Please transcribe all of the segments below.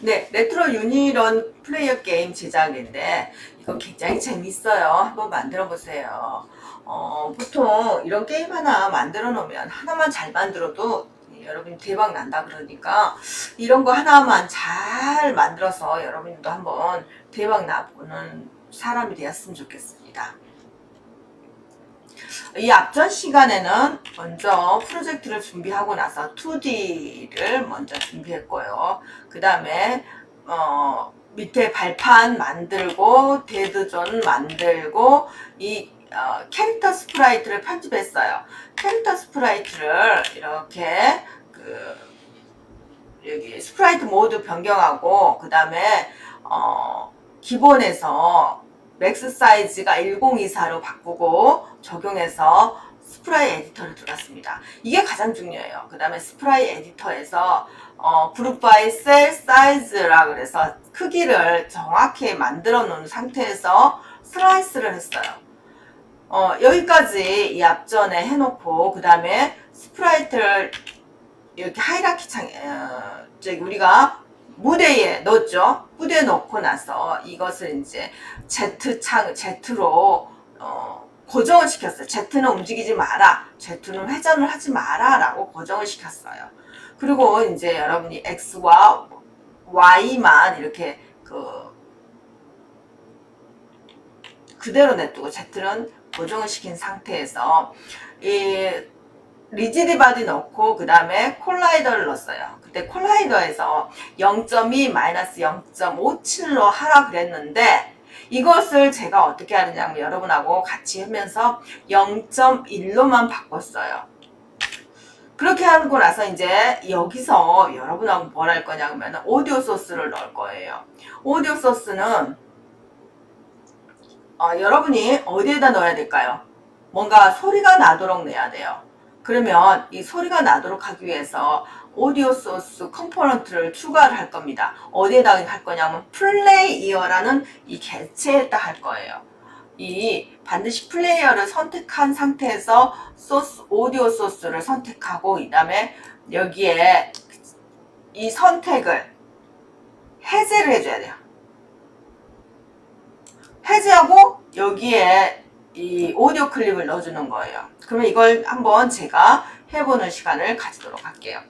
네, 레트로 유니런 플레이어 게임 제작인데 이거 굉장히 재밌어요. 한번 만들어 보세요. 어, 보통 이런 게임 하나 만들어 놓으면 하나만 잘 만들어도 여러분이 대박 난다 그러니까 이런 거 하나만 잘 만들어서 여러분도 한번 대박 나보는 사람이 되었으면 좋겠습니다. 이 앞전 시간에는 먼저 프로젝트를 준비하고 나서 2D를 먼저 준비했고요. 그 다음에 어, 밑에 발판 만들고 데드존 만들고 이 어, 캐릭터 스프라이트를 편집했어요. 캐릭터 스프라이트를 이렇게 그 여기 스프라이트 모드 변경하고 그 다음에 어, 기본에서 맥스 사이즈가 1024로 바꾸고 적용해서 스프라이 에디터를 들어갔습니다. 이게 가장 중요해요. 그 다음에 스프라이 에디터에서 어, 그룹 바이 셀 사이즈라 그래서 크기를 정확히 만들어 놓은 상태에서 슬라이스를 했어요. 어, 여기까지 이 앞전에 해놓고 그 다음에 스프라이트를 이렇게 하이라키 창, 어, 우리가 무대에 넣었죠. 무대에 넣고 나서 이것을 이제 Z 창, Z로 어, 고정을 시켰어요. Z는 움직이지 마라. Z는 회전을 하지 마라. 라고 고정을 시켰어요. 그리고 이제 여러분이 X와 Y만 이렇게 그 그대로 냅두고 Z는 고정을 시킨 상태에서 이 리지드 바디 넣고 그 다음에 콜라이더를 넣었어요. 그때 콜라이더에서 0.2 마이너스 0.57로 하라 그랬는데 이것을 제가 어떻게 하느냐 면 여러분하고 같이 하면서 0.1로만 바꿨어요. 그렇게 하고 나서 이제 여기서 여러분하고 뭘 할 거냐면 오디오 소스를 넣을 거예요. 오디오 소스는 어, 여러분이 어디에다 넣어야 될까요? 뭔가 소리가 나도록 내야 돼요. 그러면 이 소리가 나도록 하기 위해서 오디오 소스 컴포넌트를 추가를 할 겁니다. 어디에다 할 거냐면 플레이어라는 이 개체에다 할 거예요. 이 반드시 플레이어를 선택한 상태에서 소스 오디오 소스를 선택하고 그다음에 여기에 이 선택을 해제를 해줘야 돼요. 해제하고 여기에 이 오디오 클립을 넣어주는 거예요. 그러면 이걸 한번 제가 해보는 시간을 가지도록 할게요.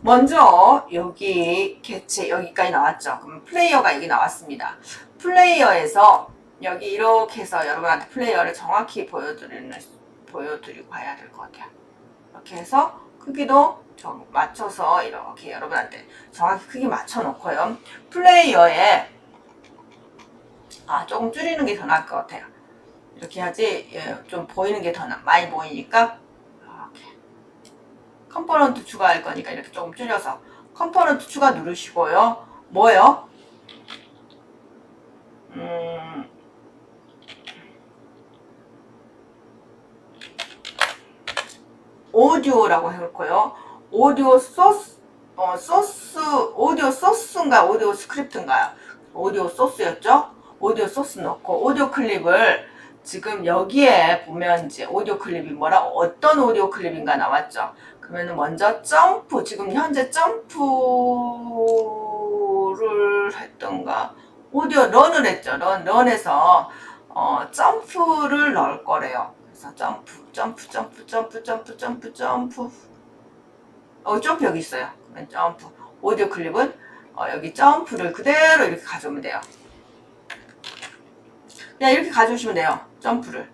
먼저 여기 개체 여기까지 나왔죠. 그럼 플레이어가 여기 나왔습니다. 플레이어에서 여기 이렇게 해서 여러분한테 플레이어를 정확히 보여드리는 보여드리고 가야 될 것 같아요. 이렇게 해서 크기도 좀 맞춰서 이렇게 여러분한테 정확히 크기 맞춰 놓고요. 플레이어에 아 조금 줄이는 게 더 나을 것 같아요. 이렇게 해야지 예, 좀 보이는 게 더 많이 보이니까 이렇게 컴포넌트 추가할 거니까 이렇게 조금 줄여서 컴포넌트 추가 누르시고요. 뭐요? 음, 오디오라고 해놓고요. 오디오 소스, 어, 소스, 오디오 소스인가 오디오 스크립트인가요? 오디오 소스였죠? 오디오 소스 넣고 오디오 클립을 지금 여기에 보면 이제 오디오 클립이 뭐라 어떤 오디오 클립인가 나왔죠. 그러면 먼저 점프 지금 현재 점프를 했던가 오디오 런을 했죠. 런 런에서 어, 점프를 넣을 거래요. 그래서 점프 점프 점프 점프 점프 점프 점프 어 점프 여기 있어요. 점프 오디오 클립은 어, 여기 점프를 그대로 이렇게 가져오면 돼요. 그냥 이렇게 가져오시면 돼요. 점프를.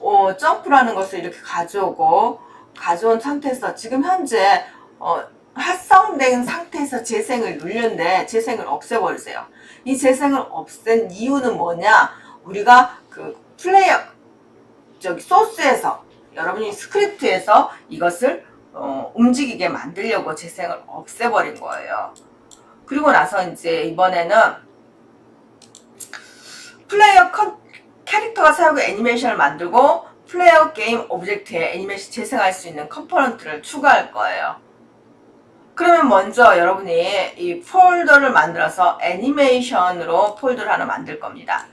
어, 점프라는 것을 이렇게 가져오고, 가져온 상태에서 지금 현재, 어, 활성된 상태에서 재생을 누르는데 재생을 없애버리세요. 이 재생을 없앤 이유는 뭐냐? 우리가 그 플레이어, 저기 소스에서, 여러분이 스크립트에서 이것을 어, 움직이게 만들려고 재생을 없애버린 거예요. 그리고 나서 이제 이번에는 플레이어 컨, 캐릭터가 사용 애니메이션을 만들고 플레이어 게임 오브젝트에 애니메이션 재생할 수 있는 컴포넌트를 추가할 거예요. 그러면 먼저 여러분이 이 폴더를 만들어서 애니메이션으로 폴더를 하나 만들 겁니다.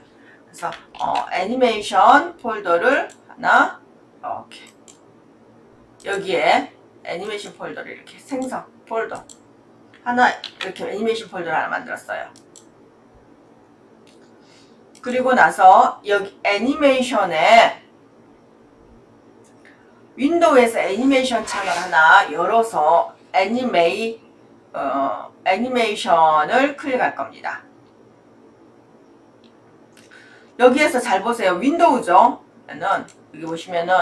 그래서 어, 애니메이션 폴더를 하나 이렇게 여기에 애니메이션 폴더를 이렇게 생성 폴더 하나 이렇게 애니메이션 폴더를 하나 만들었어요. 그리고 나서 여기 애니메이션에 윈도우에서 애니메이션 창을 하나 열어서 애니메이 어, 애니메이션을 클릭할 겁니다. 여기에서 잘 보세요. 윈도우죠. 는 여기 보시면은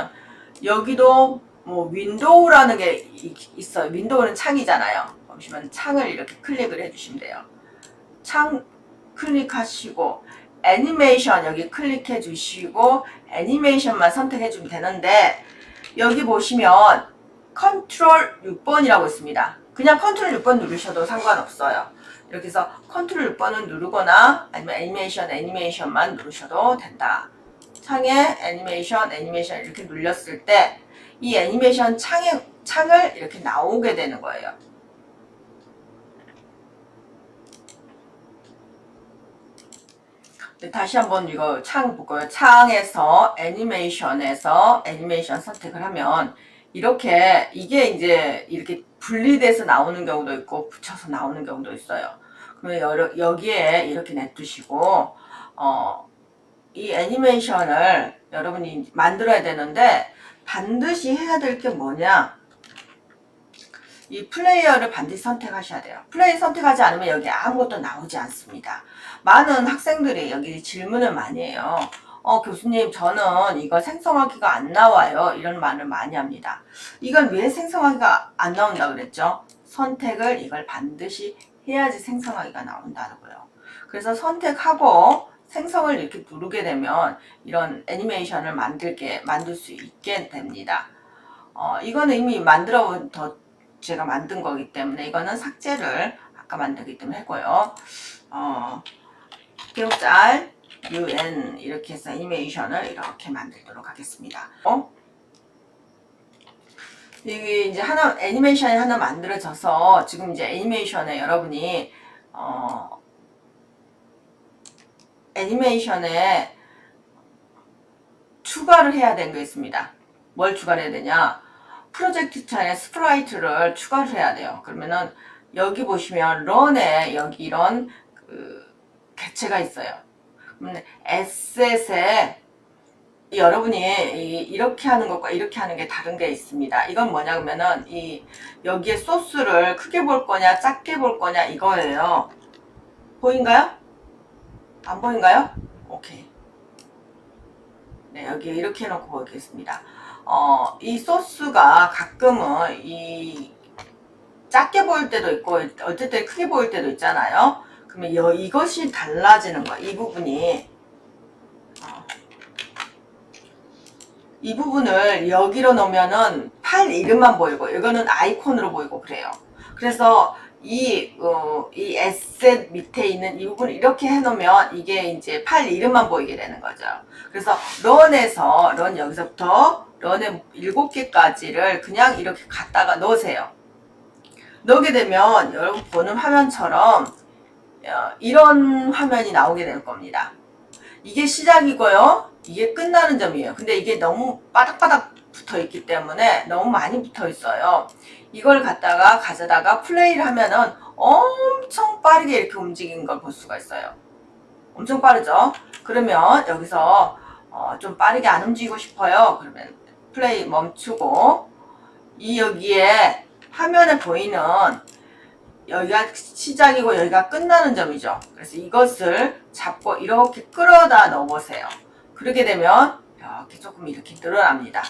여기도 뭐 윈도우라는 게 이- 있어요. 윈도우는 창이잖아요. 보시면 창을 이렇게 클릭을 해주시면 돼요. 창 클릭하시고 애니메이션 여기 클릭해 주시고 애니메이션만 선택해 주면 되는데 여기 보시면 컨트롤 6번이라고 있습니다. 그냥 컨트롤 6번 누르셔도 상관없어요. 이렇게 해서 컨트롤 6번을 누르거나 아니면 애니메이션 애니메이션만 누르셔도 된다. 창에 애니메이션 애니메이션 이렇게 눌렸을 때 이 애니메이션 창에, 창을 이렇게 나오게 되는 거예요. 네, 다시 한번 이거 창 볼까요? 창에서 애니메이션에서 애니메이션 선택을 하면 이렇게 이게 이제 이렇게 분리돼서 나오는 경우도 있고 붙여서 나오는 경우도 있어요. 그러면 여러, 여기에 이렇게 냅두시고 어, 이 애니메이션을 여러분이 만들어야 되는데 반드시 해야 될 게 뭐냐? 이 플레이어를 반드시 선택하셔야 돼요. 플레이 선택하지 않으면 여기 아무것도 나오지 않습니다. 많은 학생들이 여기 질문을 많이 해요. 어, 교수님, 저는 이거 생성하기가 안 나와요. 이런 말을 많이 합니다. 이건 왜 생성하기가 안 나온다 그랬죠? 선택을 이걸 반드시 해야지 생성하기가 나온다고요. 그래서 선택하고 생성을 이렇게 누르게 되면 이런 애니메이션을 만들게, 만들 수 있게 됩니다. 어, 이거는 이미 만들어 더 제가 만든 거기 때문에 이거는 삭제를 아까 만들기 때문에 했고요. 어, 기억잘 UN 이렇게 해서 애니메이션을 이렇게 만들도록 하겠습니다. 어? 이게 이제 하나 애니메이션이 하나 만들어져서 지금 이제 애니메이션에 여러분이 어 애니메이션에 추가를 해야 되는 게 있습니다. 뭘 추가를 해야 되냐? 프로젝트 창에 스프라이트를 추가를 해야 돼요. 그러면은 여기 보시면 런에 여기 이런 그 개체가 있어요. 그러면 에셋에 여러분이 이- 이렇게 하는 것과 이렇게 하는 게 다른 게 있습니다. 이건 뭐냐 그러면은 이 여기에 소스를 크게 볼 거냐 작게 볼 거냐 이거예요. 보인가요? 안 보인가요? 오케이. 네, 여기 이렇게 해놓고 보겠습니다. 어, 이 소스가 가끔은 이 작게 보일 때도 있고 어쨌든 크게 보일 때도 있잖아요. 그러면 여, 이것이 달라지는 거야. 이 부분이 어. 이 부분을 여기로 놓으면은 팔 이름만 보이고 이거는 아이콘으로 보이고 그래요. 그래서 이, 어, 이 에셋 밑에 있는 이 부분을 이렇게 해놓으면 이게 이제 팔 이름만 보이게 되는 거죠. 그래서 런에서 런 여기서부터 런의 일곱 개까지를 그냥 이렇게 갖다가 넣으세요. 넣게 되면 여러분 보는 화면처럼 어, 이런 화면이 나오게 될 겁니다. 이게 시작이고요. 이게 끝나는 점이에요. 근데 이게 너무 바닥바닥 붙어 있기 때문에 너무 많이 붙어 있어요. 이걸 갖다가 가져다가 플레이를 하면은 엄청 빠르게 이렇게 움직이는 걸볼 수가 있어요. 엄청 빠르죠? 그러면 여기서 어, 좀 빠르게 안 움직이고 싶어요. 그러면 플레이 멈추고 이 여기에 화면에 보이는 여기가 시작이고 여기가 끝나는 점이죠. 그래서 이것을 잡고 이렇게 끌어다 넣어보세요. 그렇게 되면 이렇게 조금 이렇게 늘어납니다.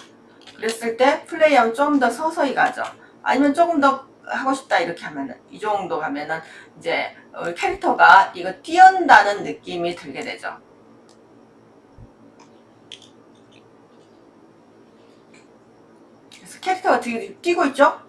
그랬을 때 플레이하면 좀 더 서서히 가죠. 아니면 조금 더 하고 싶다 이렇게 하면은 이 정도 가면은 이제 어, 캐릭터가 이거 뛰어다는 느낌이 들게 되죠. 그래서 캐릭터가 되게 뛰고 있죠?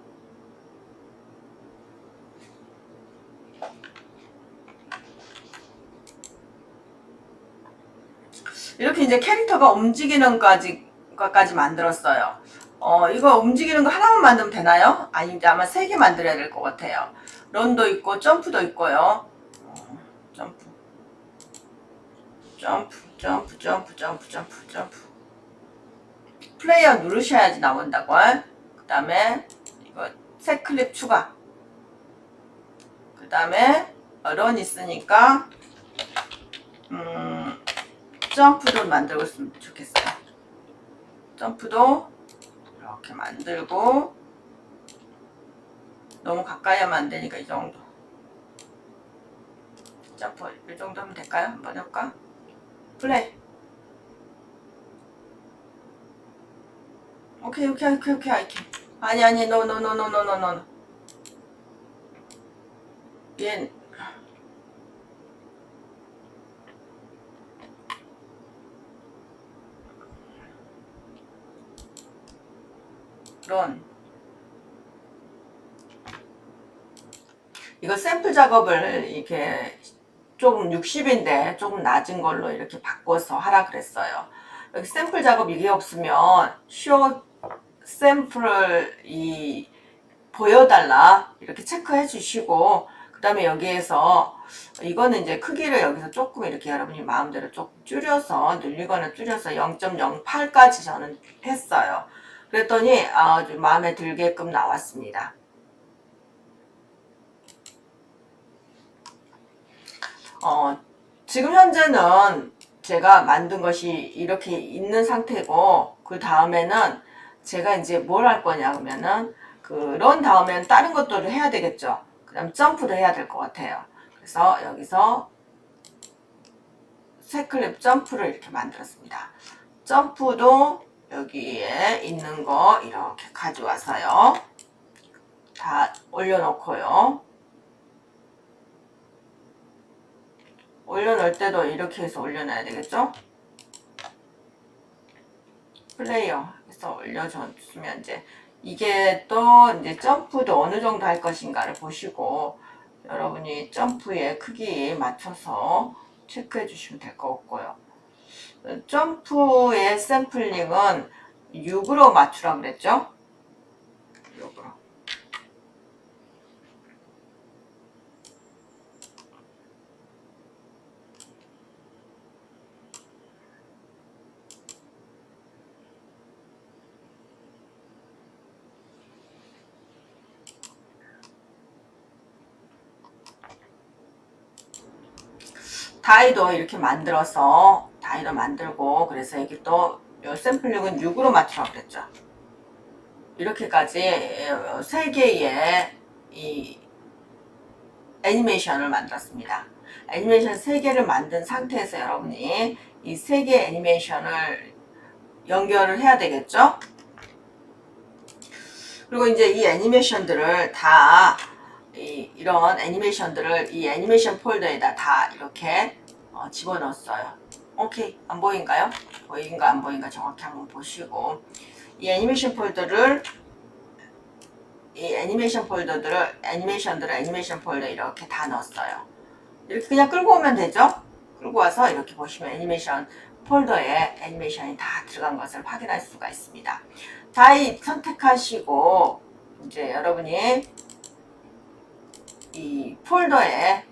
이렇게 이제 캐릭터가 움직이는 까지 것까지 만들었어요. 어, 이거 움직이는 거 하나만 만들면 되나요? 아닌데 아마 세 개 만들어야 될 것 같아요. 런도 있고 점프도 있고요. 어, 점프. 점프, 점프, 점프, 점프, 점프, 점프. 플레이어 누르셔야지 나온다고. 그 다음에 이거 새 클립 추가. 그 다음에 런 있으니까 음, 점프도 만들고 있으면 좋겠어요. 점프도 이렇게 만들고 너무 가까이 하면 안 되니까 이 정도. 점프 이 정도 하면 될까요? 한번 해볼까? 플레이. 오케이 오케이 오케이 오케이 오케이. 아니 아니 노노노노노노노. 얘 런 이거 샘플 작업을 이렇게 조금 60인데 조금 낮은 걸로 이렇게 바꿔서 하라 그랬어요. 여기 샘플 작업 이게 없으면 쇼 샘플을 이 보여달라 이렇게 체크해 주시고 그 다음에 여기에서 이거는 이제 크기를 여기서 조금 이렇게 여러분이 마음대로 조금 줄여서 늘리거나 줄여서 0.08까지 저는 했어요. 그랬더니 아주 마음에 들게끔 나왔습니다. 어, 지금 현재는 제가 만든 것이 이렇게 있는 상태고 그 다음에는 제가 이제 뭘 할 거냐 그러면은 그런 다음에는 다른 것들을 해야 되겠죠. 그 다음 점프도 해야 될 것 같아요. 그래서 여기서 새 클립 점프를 이렇게 만들었습니다. 점프도 여기에 있는 거 이렇게 가져와서요. 다 올려놓고요. 올려놓을 때도 이렇게 해서 올려놔야 되겠죠? 플레이어에서 올려줬으면 이제 이게 또 이제 점프도 어느 정도 할 것인가를 보시고 여러분이 점프의 크기에 맞춰서 체크해 주시면 될 것 같고요. 점프의 샘플링은 6으로 맞추라 그랬죠? 6으로. 다이도 이렇게 만들어서 다이도 만들고 그래서 여기 또 요 샘플링은 6으로 맞추라고 그랬죠. 이렇게까지 세 개의 이 애니메이션을 만들었습니다. 애니메이션 세 개를 만든 상태에서 여러분이 이세 개의 애니메이션을 연결을 해야 되겠죠? 그리고 이제 이 애니메이션들을 다 이, 이런 애니메이션들을 이 애니메이션 폴더에다 다 이렇게 어, 집어넣었어요. 오케이 안 보인가요? 보인가 안 보인가 정확히 한번 보시고 이 애니메이션 폴더를 이 애니메이션 폴더들을 애니메이션들을 애니메이션 폴더 이렇게 다 넣었어요. 이렇게 그냥 끌고 오면 되죠? 끌고 와서 이렇게 보시면 애니메이션 폴더에 애니메이션이 다 들어간 것을 확인할 수가 있습니다. 다이 선택하시고 이제 여러분이 이 폴더에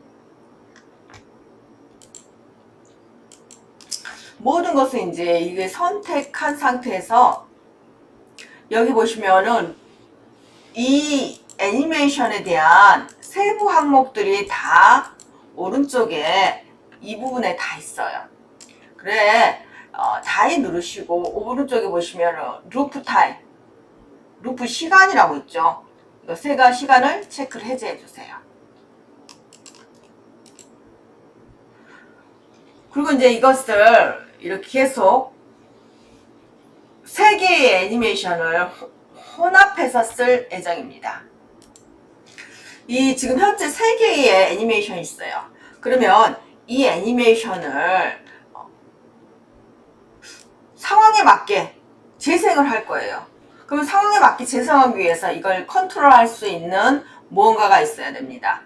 모든 것을 이제 이게 선택한 상태에서 여기 보시면은 이 애니메이션에 대한 세부 항목들이 다 오른쪽에 이 부분에 다 있어요. 그래 어, 다이 누르시고 오른쪽에 보시면은 루프 타임, 루프 시간이라고 있죠. 이거 세가 시간을 체크를 해제해 주세요. 그리고 이제 이것을 이렇게 계속 세 개의 애니메이션을 혼합해서 쓸 예정입니다. 이 지금 현재 세 개의 애니메이션이 있어요. 그러면 이 애니메이션을 어, 상황에 맞게 재생을 할 거예요. 그럼 상황에 맞게 재생하기 위해서 이걸 컨트롤할 수 있는 무언가가 있어야 됩니다.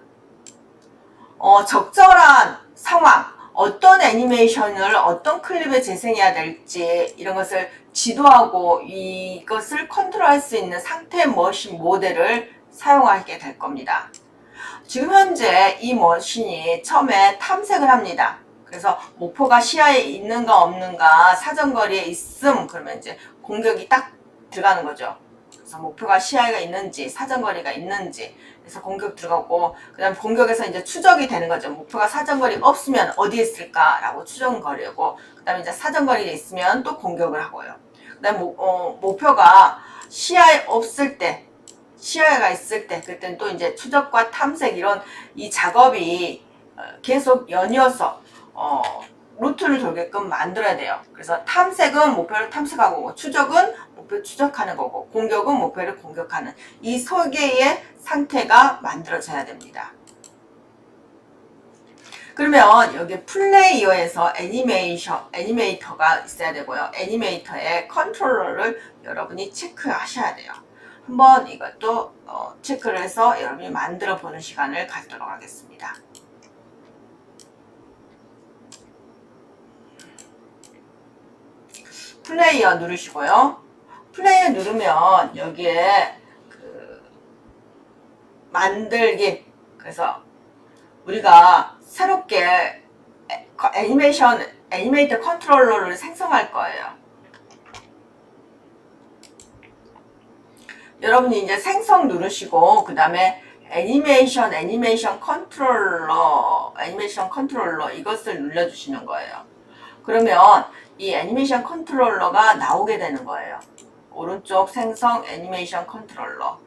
어, 적절한 상황, 어떤 애니메이션을 어떤 클립에 재생해야 될지 이런 것을 지도하고 이것을 컨트롤할 수 있는 상태 머신 모델을 사용하게 될 겁니다. 지금 현재 이 머신이 처음에 탐색을 합니다. 그래서 목표가 시야에 있는가 없는가 사정거리에 있음 그러면 이제 공격이 딱 들어가는 거죠. 그래서 목표가 시야가 있는지 사정거리가 있는지 그래서 공격 들어가고 그다음 공격에서 이제 추적이 되는 거죠. 목표가 사정거리 없으면 어디에 있을까라고 추정거리고 그다음에 이제 사정거리가 있으면 또 공격을 하고요. 그다음 목, 어, 목표가 시야에 없을 때 시야가 있을 때 그때는 또 이제 추적과 탐색 이런 이 작업이 어, 계속 연이어서 어, 루트를 돌게끔 만들어야 돼요. 그래서 탐색은 목표를 탐색하고 추적은 목표를 추적하는 거고 공격은 목표를 공격하는 이 세 개의 상태가 만들어져야 됩니다. 그러면 여기 플레이어에서 애니메이션, 애니메이터가 있어야 되고요. 애니메이터의 컨트롤러를 여러분이 체크하셔야 돼요. 한번 이것도 어, 체크를 해서 여러분이 만들어 보는 시간을 갖도록 하겠습니다. 플레이어 누르시고요. 플레이어 누르면 여기에 그 만들기 그래서 우리가 새롭게 애- 애니메이션 애니메이터 컨트롤러를 생성할 거예요. 여러분이 이제 생성 누르시고 그 다음에 애니메이션 애니메이션 컨트롤러 애니메이션 컨트롤러 이것을 눌러주시는 거예요. 그러면 이 애니메이션 컨트롤러가 나오게 되는 거예요. 오른쪽 생성 애니메이션 컨트롤러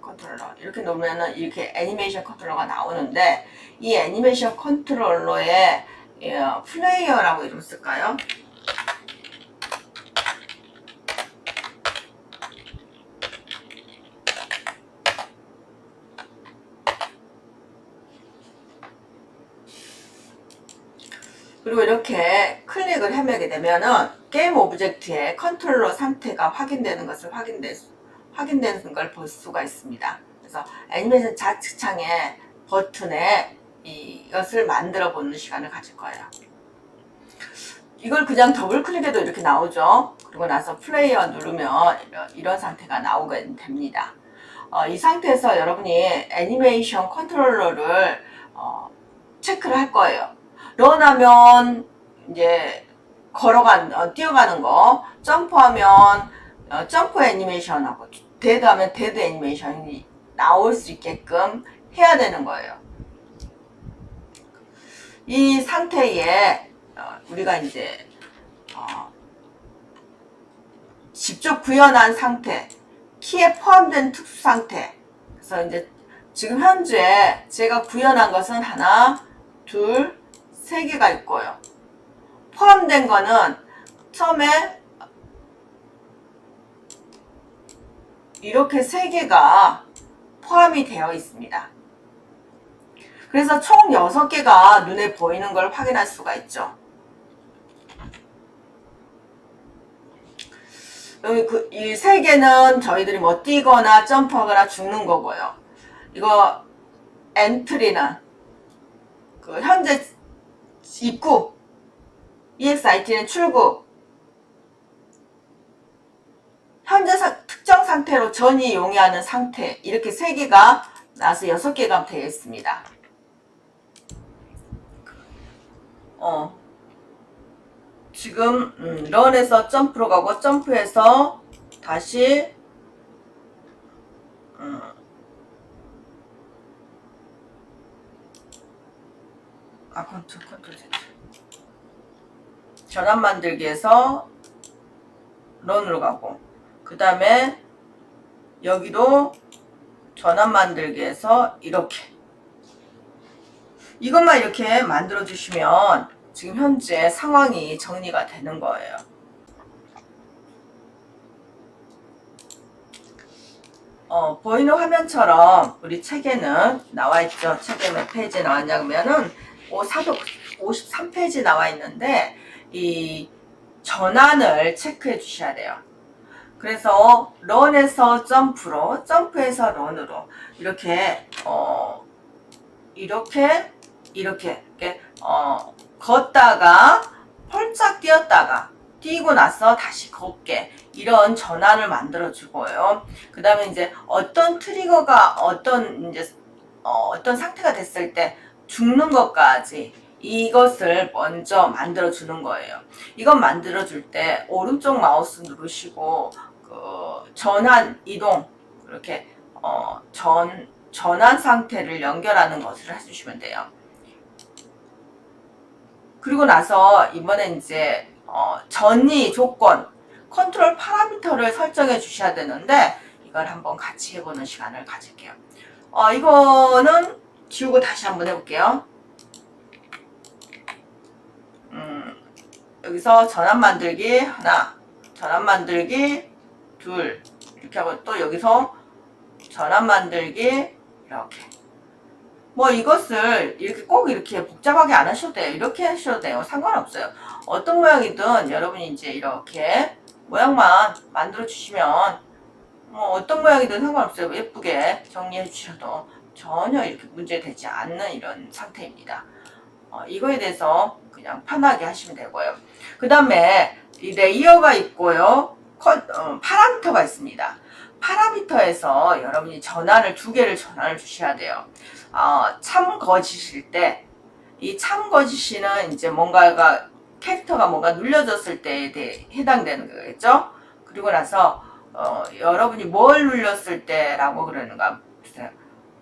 컨트롤러 이렇게 놓으면은 이렇게 애니메이션 컨트롤러가 나오는데 이 애니메이션 컨트롤러에 예, 플레이어라고 이름 쓸까요? 그리고 이렇게 헤매게 되면은 게임 오브젝트의 컨트롤러 상태가 확인되는 것을 확인될 수, 확인되는 걸 볼 수가 있습니다. 그래서 애니메이션 좌측 창에 버튼에 이것을 만들어 보는 시간을 가질 거예요. 이걸 그냥 더블 클릭해도 이렇게 나오죠. 그리고 나서 플레이어 누르면 이런, 이런 상태가 나오게 됩니다. 어, 이 상태에서 여러분이 애니메이션 컨트롤러를 어, 체크를 할 거예요. 런하면 이제 걸어간 어, 뛰어가는 거, 점프하면 어, 점프 애니메이션하고 데드하면 데드 애니메이션이 나올 수 있게끔 해야 되는 거예요. 이 상태에 어, 우리가 이제 어, 직접 구현한 상태, 키에 포함된 특수 상태. 그래서 이제 지금 현재 제가 구현한 것은 하나, 둘, 세 개가 있고요. 포함된 거는 처음에 이렇게 세 개가 포함이 되어 있습니다. 그래서 총 6개가 눈에 보이는 걸 확인할 수가 있죠. 그, 이세 개는 저희들이 뭐 뛰거나 점프하거나 죽는 거고요. 이거 엔트리는 그 현재 입구, EXIT는 출구, 현재 사- 특정 상태로 전이 용이하는 상태. 이렇게 세 개가 나서 여섯 개가 되어 있습니다. 어, 지금 음, 런에서 점프로 가고 점프해서 다시 음, 아 컨트롤 컨트롤 Z 전환 만들기에서 런으로 가고 그 다음에 여기도 전환 만들기에서 이렇게 이것만 이렇게 만들어 주시면 지금 현재 상황이 정리가 되는 거예요. 어, 보이는 화면처럼 우리 책에는 나와 있죠. 책에 몇 페이지 나왔냐면은 453페이지 나와 있는데 이 전환을 체크해 주셔야 돼요. 그래서 런에서 점프로 점프에서 런으로 이렇게 어 이렇게 이렇게 이렇게 어 걷다가 펄짝 뛰었다가 뛰고 나서 다시 걷게 이런 전환을 만들어 주고요. 그 다음에 이제 어떤 트리거가 어떤 이제 어, 어떤 상태가 됐을 때 죽는 것까지 이것을 먼저 만들어 주는 거예요. 이건 만들어 줄 때 오른쪽 마우스 누르시고 그 전환 이동 그렇게 어, 전 전환 상태를 연결하는 것을 해주시면 돼요. 그리고 나서 이번엔 이제 어, 전이 조건 컨트롤 파라미터를 설정해 주셔야 되는데 이걸 한번 같이 해보는 시간을 가질게요. 어, 이거는 지우고 다시 한번 해볼게요. 여기서 전환 만들기 하나, 전환 만들기 둘 이렇게 하고 또 여기서 전환 만들기 이렇게 뭐 이것을 이렇게 꼭 이렇게 복잡하게 안 하셔도 돼요. 이렇게 하셔도 돼요. 상관없어요. 어떤 모양이든 여러분이 이제 이렇게 모양만 만들어 주시면 뭐 어떤 모양이든 상관없어요. 예쁘게 정리해 주셔도 전혀 이렇게 문제 되지 않는 이런 상태입니다. 어, 이거에 대해서 그냥 편하게 하시면 되고요. 그 다음에 이 레이어가 있고요. 컨, 어, 파라미터가 있습니다. 파라미터에서 여러분이 전환을 두 개를 전환을 주셔야 돼요. 어, 참 거짓일 때 이 참 거짓이는 이제 뭔가가 캐릭터가 뭔가 눌려졌을 때에 대해 해당되는 거겠죠. 그리고 나서 어, 여러분이 뭘 눌렸을 때라고 그러는가.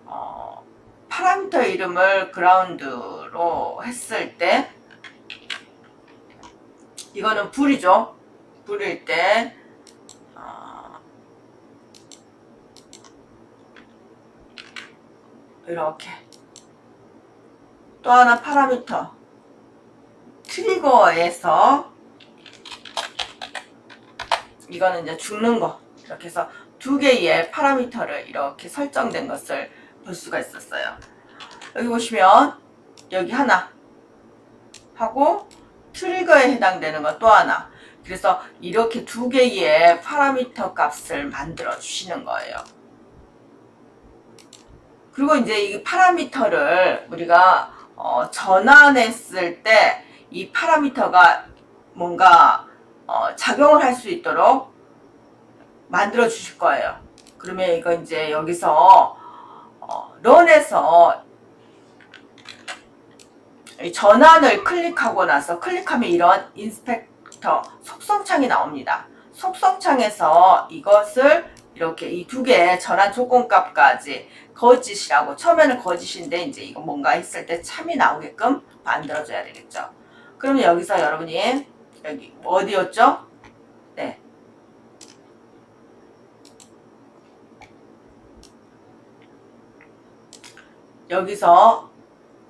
어, 파라미터 이름을 그라운드로 했을 때 이거는 불이죠. 불일 때 어, 이렇게 또 하나 파라미터 트리거에서 이거는 이제 죽는 거 이렇게 해서 두 개의 파라미터를 이렇게 설정된 것을 볼 수가 있었어요. 여기 보시면 여기 하나 하고 트리거에 해당되는 것 또 하나 그래서 이렇게 두 개의 파라미터 값을 만들어 주시는 거예요. 그리고 이제 이 파라미터를 우리가 어, 전환했을 때 이 파라미터가 뭔가 어, 작용을 할 수 있도록 만들어 주실 거예요. 그러면 이거 이제 여기서 어, 런에서 이 전환을 클릭하고 나서 클릭하면 이런 인스펙터 속성창이 나옵니다. 속성창에서 이것을 이렇게 이 두 개의 전환 조건값까지 거짓이라고 처음에는 거짓인데 이제 이거 뭔가 했을 때 참이 나오게끔 만들어줘야 되겠죠. 그러면 여기서 여러분이 여기 어디였죠? 네. 여기서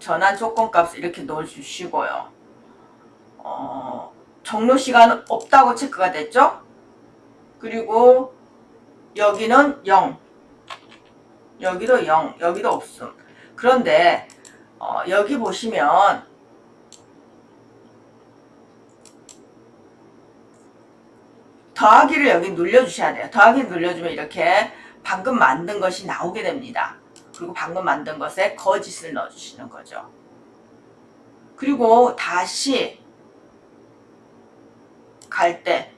전환 조건값 이렇게 넣어주시고요. 어, 종료 시간 없다고 체크가 됐죠? 그리고 여기는 0. 여기도 0. 여기도 없음. 그런데 어, 여기 보시면 더하기를 여기 눌러주셔야 돼요. 더하기 눌러주면 이렇게 방금 만든 것이 나오게 됩니다. 그리고 방금 만든 것에 거짓을 넣어주시는 거죠. 그리고 다시 갈 때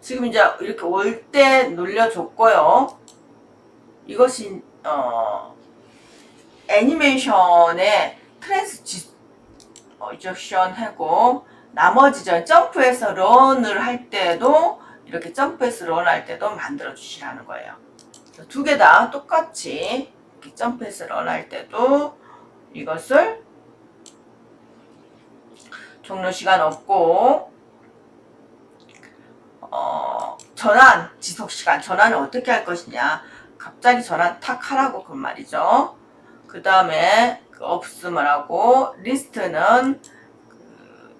지금 이제 이렇게 올 때 눌려줬고요. 이것이 어 애니메이션의 트랜스지션 하고 나머지 저 점프해서 런을 할 때도 이렇게 점프해서 런할 때도 만들어 주시라는 거예요. 두 개 다 똑같이 점프해서 런할 때도 이것을 종료 시간 없고 어, 전환 지속 시간 전환을 어떻게 할 것이냐 갑자기 전환 탁 하라고 그 말이죠. 그 다음에 그 없음을 하고 리스트는 그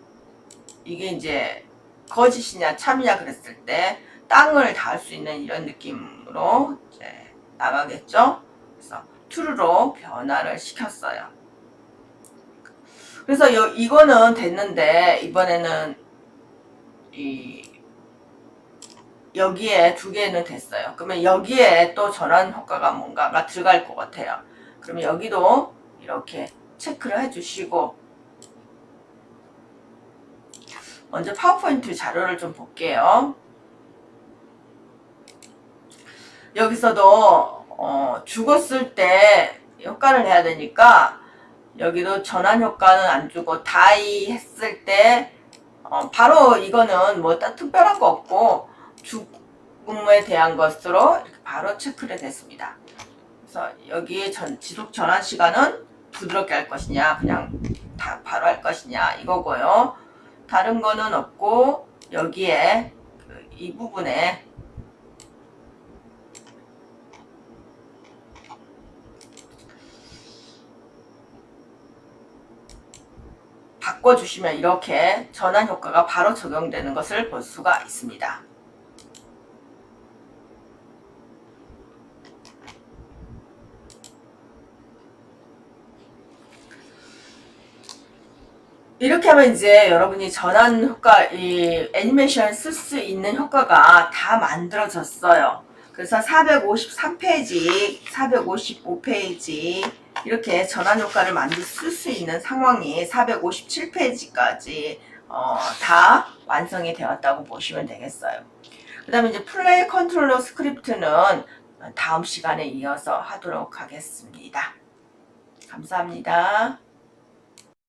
이게 이제 거짓이냐 참이냐 그랬을 때 땅을 닿을 수 있는 이런 느낌으로 나가겠죠. 그래서 true로 변화를 시켰어요. 그래서 여, 이거는 됐는데 이번에는 이 여기에 두 개는 됐어요. 그러면 여기에 또 전환 효과가 뭔가가 들어갈 것 같아요. 그러면 여기도 이렇게 체크를 해주시고 먼저 파워포인트 자료를 좀 볼게요. 여기서도 어, 죽었을 때 효과를 해야 되니까 여기도 전환 효과는 안 주고 다이 했을 때 어, 바로 이거는 뭐딱 특별한 거 없고 주근무에 대한 것으로 바로 체크를 됐습니다. 그래서 여기 전, 지속 전환 시간은 부드럽게 할 것이냐 그냥 다 바로 할 것이냐 이거고요. 다른 거는 없고 여기에 그 이 부분에 바꿔주시면 이렇게 전환 효과가 바로 적용되는 것을 볼 수가 있습니다. 이렇게 하면 이제 여러분이 전환 효과, 이 애니메이션 쓸 수 있는 효과가 다 만들어졌어요. 그래서 453페이지, 455페이지, 이렇게 전환 효과를 만들 쓸수 있는 상황이 457페이지까지 어, 다 완성이 되었다고 보시면 되겠어요. 그 다음에 이제 플레이 컨트롤러 스크립트는 다음 시간에 이어서 하도록 하겠습니다. 감사합니다.